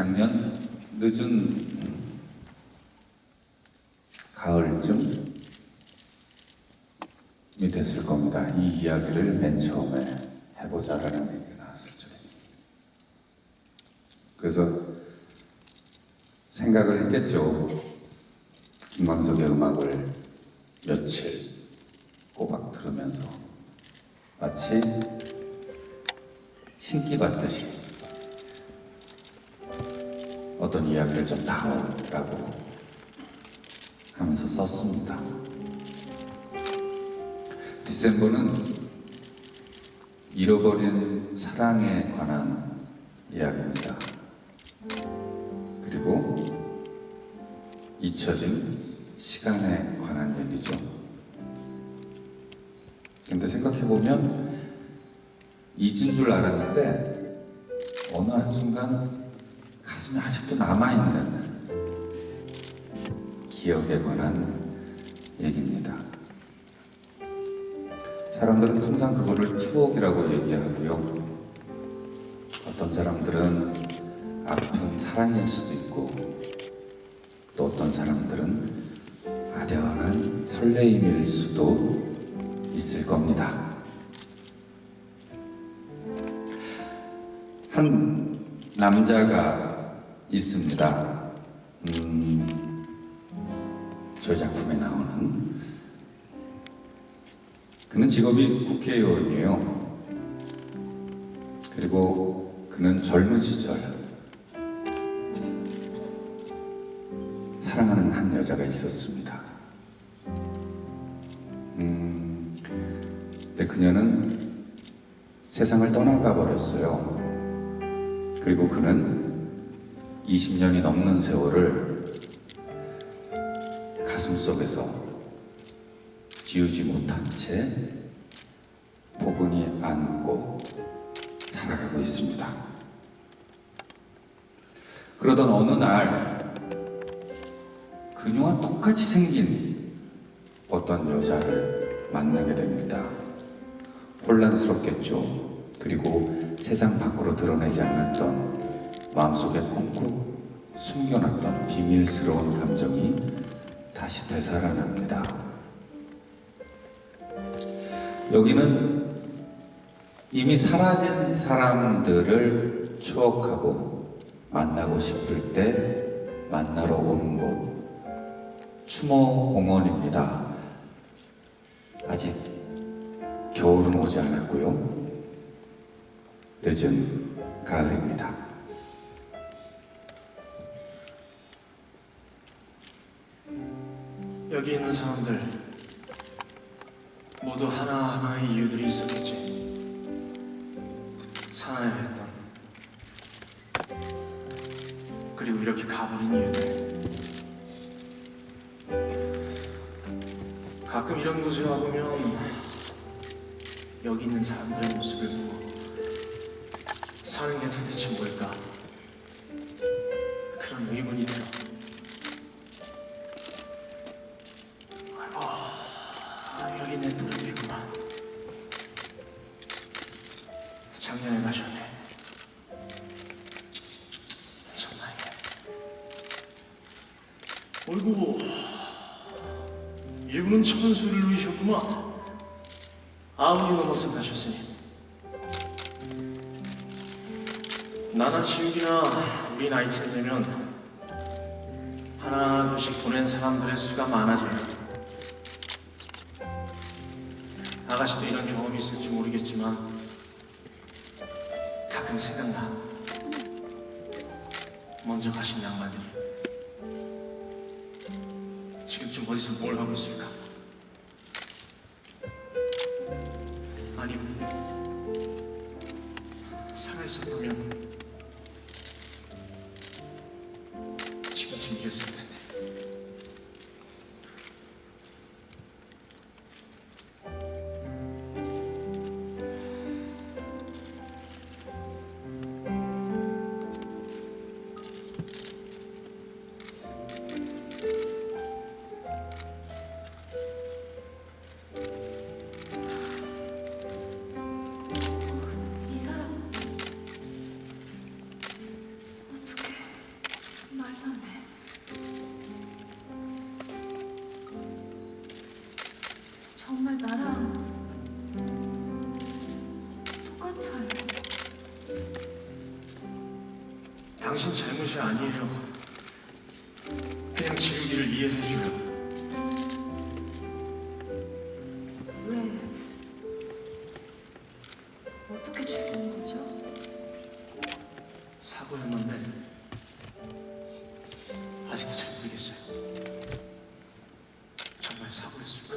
작년 늦은 가을쯤이 됐을 겁니다. 이 이야기를 맨 처음에 해보자라는 얘기가 나왔을 적에. 그래서 생각을 했겠죠. 김광석의 음악을 며칠 꼬박 들으면서 마치 신기 받듯이 어떤 이야기를 좀 다오라고 하면서 썼습니다. 디셈버는 잃어버린 사랑에 관한 이야기입니다. 그리고 잊혀진 시간에 관한 얘기죠. 근데 생각해보면 잊은 줄 알았는데 어느 한순간 가슴에 아직도 남아있는 기억에 관한 얘기입니다. 사람들은 통상 그거를 추억이라고 얘기하고요. 어떤 사람들은 아픈 사랑일 수도 있고 또 어떤 사람들은 아련한 설레임일 수도 있을 겁니다. 한 남자가 있습니다. 음, 저 작품에 나오는 그는 직업이 국회의원이에요. 그리고 그는 젊은 시절 사랑하는 한 여자가 있었습니다. 음, 근데 그녀는 세상을 떠나가 버렸어요. 그리고 그는 20년이 넘는 세월을 가슴 속에서 지우지 못한 채 포근히 안고 살아가고 있습니다. 그러던 어느 날 그녀와 똑같이 생긴 어떤 여자를 만나게 됩니다. 혼란스럽겠죠. 그리고 세상 밖으로 드러내지 않았던 마음속에 꽁꽁 숨겨놨던 비밀스러운 감정이 다시 되살아납니다. 여기는 이미 사라진 사람들을 추억하고 만나고 싶을 때 만나러 오는 곳 추모 공원입니다. 아직 겨울은 오지 않았고요. 늦은 가을입니다. 여기 있는 사람들 모두 하나하나의 이유들이 있었겠지. 살아야 했던 그리고 이렇게 가버린 이유들. 가끔 이런 곳에 와보면 여기 있는 사람들의 모습을 보고 사는 게 도대체 여기 내 또래이구나. 작년에. 참 나이에. 어이구, 이분은 천수를 누이셨구만. 아흔이 넘어서 가셨으니. 나나 지욱이나 우리 나이쯤 되면 하나 둘씩 보낸 사람들의 수가 많아져요. 아가씨도 이런 경험이 있을지 모르겠지만 가끔 생각나. 먼저 가신 양반들이 지금쯤 어디서 뭘 하고 있을까? 아니면 살아있었다면 지금쯤 이랬을 텐데. 당신 잘못이 아니에요. 그냥 지우기를 이해해줘요. 왜? 어떻게 죽은 거죠? 사고였는데 아직도 잘 모르겠어요. 정말 사고였을까?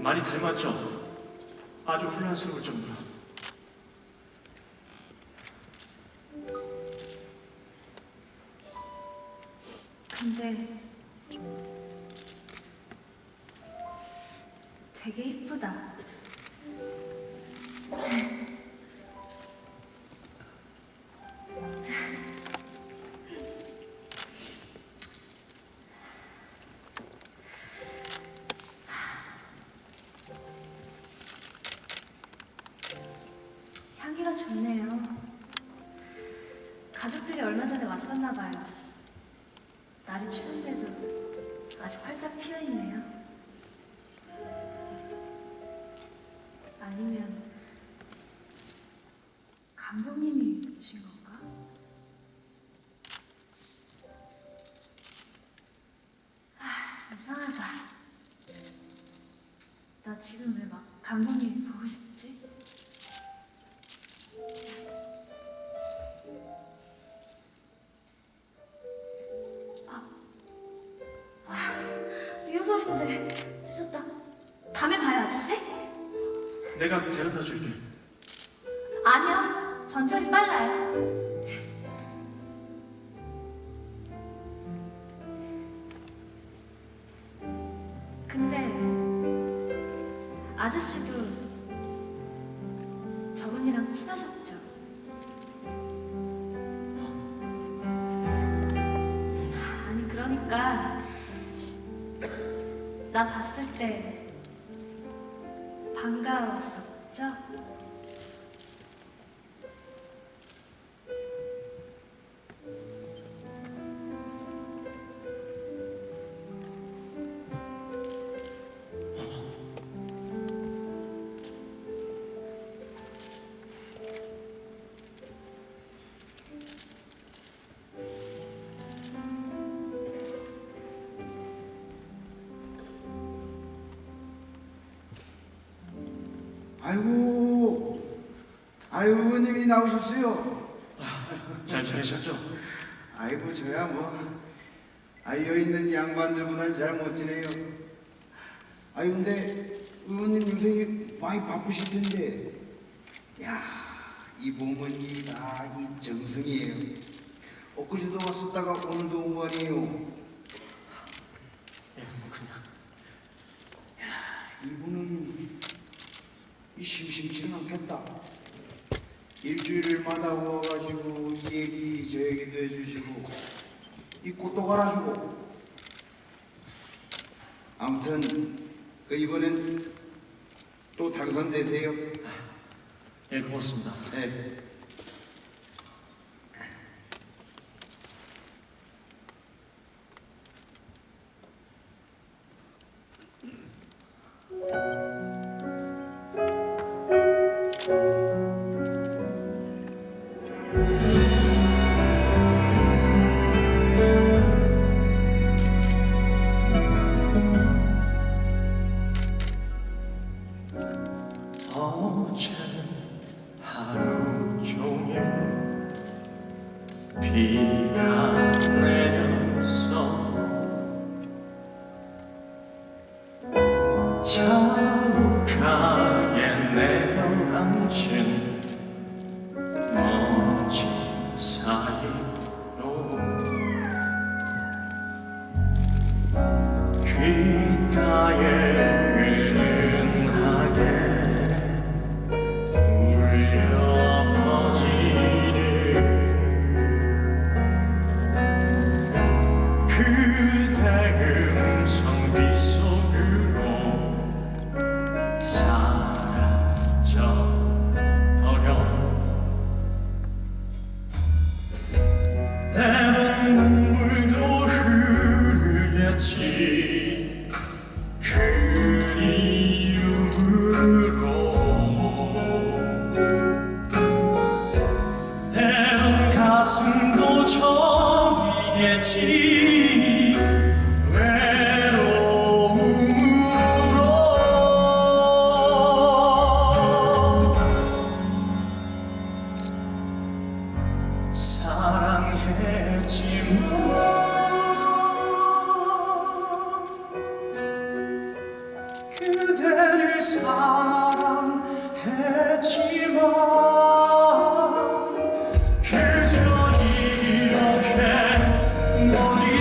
많이 닮았죠? 아주 혼란스러울 정도로. 되게 이쁘다. 향기가 좋네요. 가족들이 얼마 전에 왔었나 봐요. 날이 추운데도 아직 활짝 피어 있네요. 아니면 감독님이 오신 건가? 아, 이상하다. 나 지금 왜 막 감독님이 보고 싶지? 아저씨? 내가 데려다 줄게. 아니요, 전철이 빨라요. 근데 아저씨도 저분이랑 친하셨죠? 아니 그러니까 나 봤을 때 반가웠었죠? 아이고, 아이고 의원님이 나오셨어요. 잘 지내셨죠? 아이고 저야 뭐, 아이 여기 있는 양반들보다는 잘 못 지내요. 아이 근데 의원님 요새 많이 바쁘실 텐데, 야, 이 몸은 이다이 정성이에요. 엊그제도 왔었다가 오늘도 온 거 아니에요. 예, 뭐 그냥. 이분은 이 심심치는 않겠다. 일주일마다 와가지고 이 얘기 저 얘기도 해주시고 이 꽃도 갈아주고 아무튼 그 이번엔 또 당선되세요. 예, 고맙습니다. 네.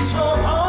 멀리